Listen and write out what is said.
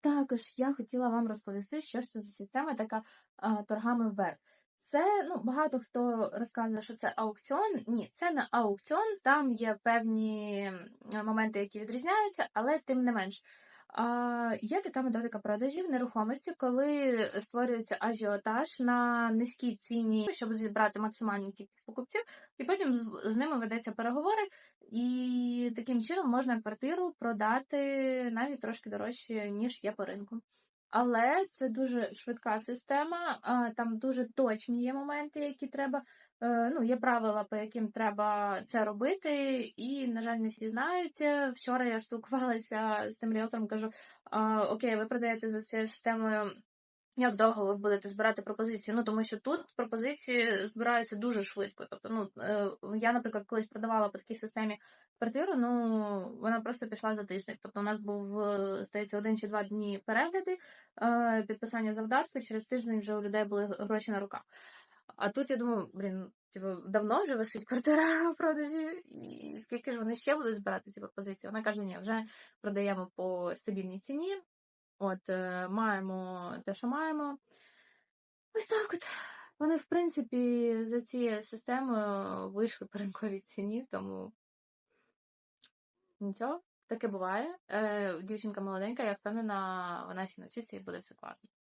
також я хотіла вам розповісти, що ж це за система така а, торгами вверх. Це ну багато хто розказує, що це аукціон. Ні, це не аукціон. Там є певні моменти, які відрізняються, але тим не менш. А, Є така методика продажів нерухомості, коли створюється ажіотаж на низькій ціні, щоб зібрати максимальну кількість покупців, і потім з, ними ведеться переговори, і таким чином можна квартиру продати навіть трошки дорожче, ніж є по ринку. Але це дуже швидка система, там дуже точні є моменти, які треба. е, Ну, є правила, по яким треба це робити, і, на жаль, не всі знають. Вчора я спілкувалася з тим ріелтором, кажу: окей, ви продаєте за цією системою. Як довго ви будете збирати пропозиції? Ну тому що тут пропозиції збираються дуже швидко. Тобто, ну е, я, наприклад, колись продавала по такій системі квартиру, ну вона просто пішла за тиждень. Тобто, у нас був е, здається один чи два дні перегляди, е, підписання завдатку. Через тиждень вже у людей були гроші на руках. А тут я думаю, блін, типу, давно вже висить квартира в продажі, і скільки ж вони ще будуть збирати ці пропозиції? Вона каже, ні, вже продаємо по стабільній ціні. От, е, маємо те, що маємо. Ось так от. Вони, в принципі, за цією системою вийшли по ринковій ціні, тому нічого, таке буває. Е, дівчинка молоденька, я впевнена, вона ще навчиться і буде все класно.